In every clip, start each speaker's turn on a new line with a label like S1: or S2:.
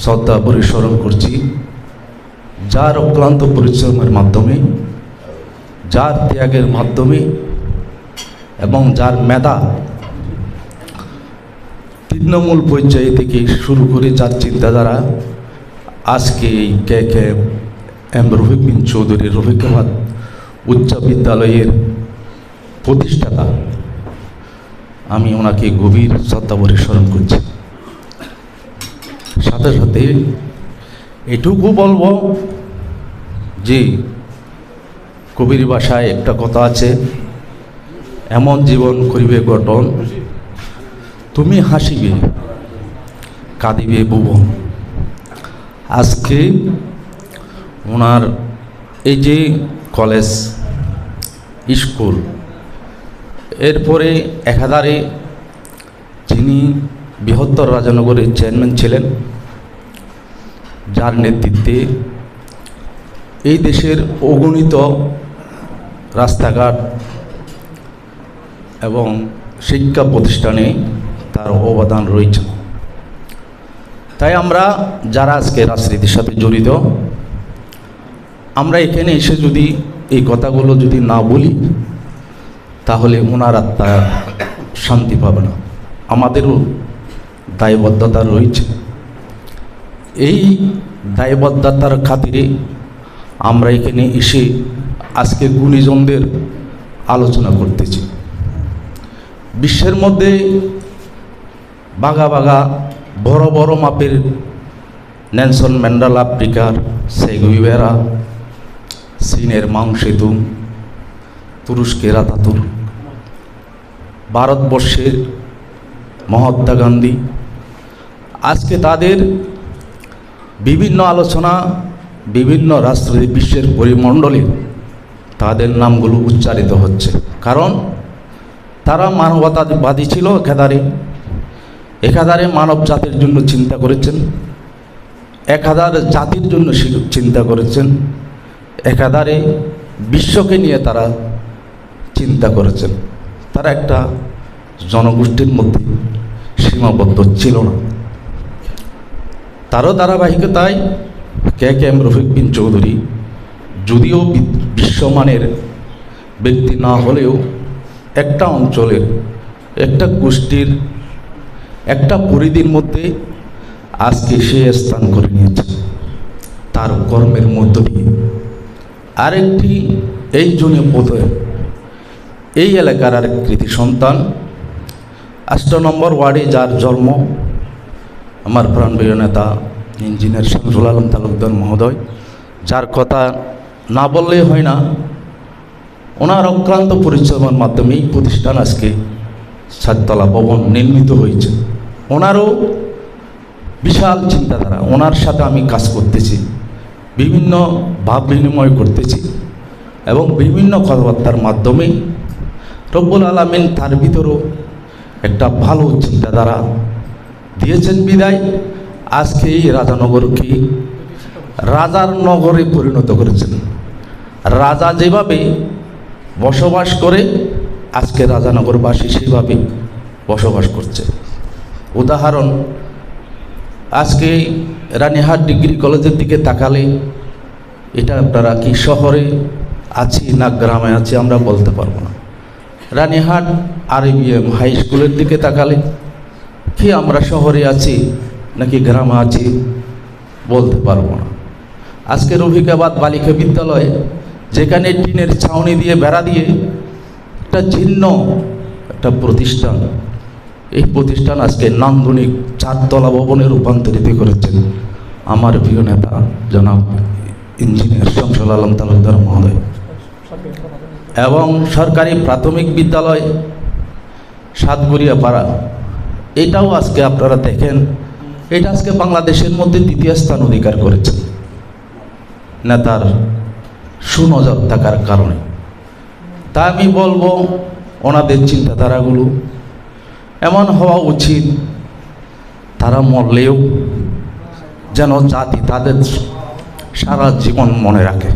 S1: শ্রদ্ধা পরিস্মরণ করছি। যার অক্লান্ত পরিশ্রমের মাধ্যমে, যার ত্যাগের মাধ্যমে এবং যার মেধা তৃণমূল পর্যায়ে থেকে শুরু করে যার চিন্তাধারা, আজকে এই K K M Rafiq bin Chowdhury উচ্চ বিদ্যালয়ের প্রতিষ্ঠাতা, আমি ওনাকে গভীর শ্রদ্ধা পরিস্মরণ করছি। সাথে সাথে এটুকু বলব যে কবির ভাষায় একটা কথা আছে, এমন জীবন করিবে গঠন, তুমি হাসিবে, কাঁদিবে ভুবন আজকে ওনার এই যে কলেজ, স্কুল, এরপরে একাধারে যিনি বৃহত্তর রাজানগরের চেয়ারম্যান ছিলেন যার নেতৃত্বে এই দেশের অগণিত রাস্তাঘাট এবং শিক্ষা প্রতিষ্ঠানে তার অবদান রয়েছে। তাই আমরা যারা আজকে রাজনীতির সাথে জড়িত, আমরা এখানে এসে যদি এই কথাগুলো যদি না বলি, তাহলে ওনার আত্মা শান্তি পাবে না। আমাদেরও দায়বদ্ধতা রয়েছে। এই দায়বদ্ধতার খাতিরে আমরা এখানে এসে আজকে গুণীজনদের আলোচনা করতেছি। বিশ্বের মধ্যে বাঘা বাঘা বড় বড় মাপের নেলসন ম্যান্ডেলা আফ্রিকার সেগুইবেরা চীনের মাং সেতু তুরস্কের আতাতুর ভারতবর্ষের মহাত্মা গান্ধী, আজকে তাদের বিভিন্ন আলোচনা, বিভিন্ন রাষ্ট্রের বিশ্বের পরিমণ্ডলে তাদের নামগুলো উচ্চারিত হচ্ছে। কারণ তারা মানবতাবাদী ছিল একাধারে। একাধারে মানব জাতির জন্য চিন্তা করেছেন। একাধারে জাতির জন্য চিন্তা করেছেন। একাধারে বিশ্বকে নিয়ে তারা চিন্তা করেছেন। তারা একটা জনগোষ্ঠীর মধ্যে সীমাবদ্ধ ছিল না। তারও ধারাবাহিকতায় K K M Rafiq bin Chowdhury, যদিও বিশ্বমানের ব্যক্তি না হলেও একটা অঞ্চলের, একটা গোষ্ঠীর, একটা পরিধির মধ্যে আজকে সে স্থান করে নিয়েছে। তার কর্মের মধ্য দিয়ে। আরেকটি এই জন্য পথে এই এলাকার আরেক কৃতি সন্তান, আষ্ট নম্বর ওয়ার্ডে যার জন্ম আমার প্রাণপ্রিয় নেতা, ইঞ্জিনিয়ার শামসুল আলম তালুকদার মহোদয়, যার কথা না বললেই হয় না, ওনার অক্লান্ত পরিশ্রমের মাধ্যমে এই প্রতিষ্ঠান আজকে সাততলা ভবন নির্মিত হয়েছে। ওনারও বিশাল চিন্তাধারা, ওনার সাথে আমি কাজ করতেছি, বিভিন্ন ভাব বিনিময় করতেছি এবং বিভিন্ন কথাবার্তার মাধ্যমে রব্বুল আলমিন তার ভিতরেও একটা ভালো চিন্তাধারা দিয়েছেন বিদায়। আজকে এই রাজানগরকে রাজার নগরে পরিণত করেছেন। রাজা যেভাবে বসবাস করে, আজকে রাজানগরবাসী সেভাবে বসবাস করছে। উদাহরণ, আজকে রানীহাট ডিগ্রি কলেজের দিকে তাকালে, এটা আপনারা কি শহরে আছি না গ্রামে আছি আমরা বলতে পারব না। রানীহাট আরবিএম হাই স্কুলের দিকে তাকালে কি আমরা শহরে আছি নাকি গ্রামে আছি বলতে পারব না। আজকে রফিকাবাদ বালিকা বিদ্যালয়ে যেখানে টিনের ছাউনি দিয়ে বেড়া দিয়ে একটা জীর্ণ একটা প্রতিষ্ঠান, এই প্রতিষ্ঠান আজকে নান্দনিক চারতলা ভবনে রূপান্তরিত করেছেন আমার প্রিয় নেতা জনাব ইঞ্জিনিয়ার শামসুল আলম তালুকদার মহোদয়। এবং সরকারি প্রাথমিক বিদ্যালয় সাতগড়িয়া পাড়া এটাও আজকে আপনারা দেখেন, এটা আজকে বাংলাদেশের মধ্যে দ্বিতীয় স্থান অধিকার করেছে। নেতার সুনজর থাকার কারণে। তা আমি বলব, ওনাদের চিন্তাধারাগুলো এমন হওয়া উচিত, তারা মরলেও যেন জাতি তাদের সারা জীবন মনে রাখে।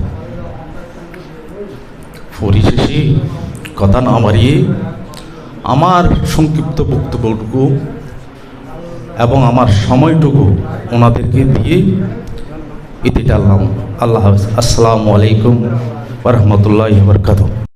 S1: পরিশেষে কথা না বাড়িয়ে আমার সংক্ষিপ্ত বক্তব্যটুকু এবং আমার সময়টুকু ওনাদেরকে দিয়ে ইতি টানলাম। আল্লাহ হাফিজ। আসসালামু আলাইকুম রহমতুল্লাহ বরকাত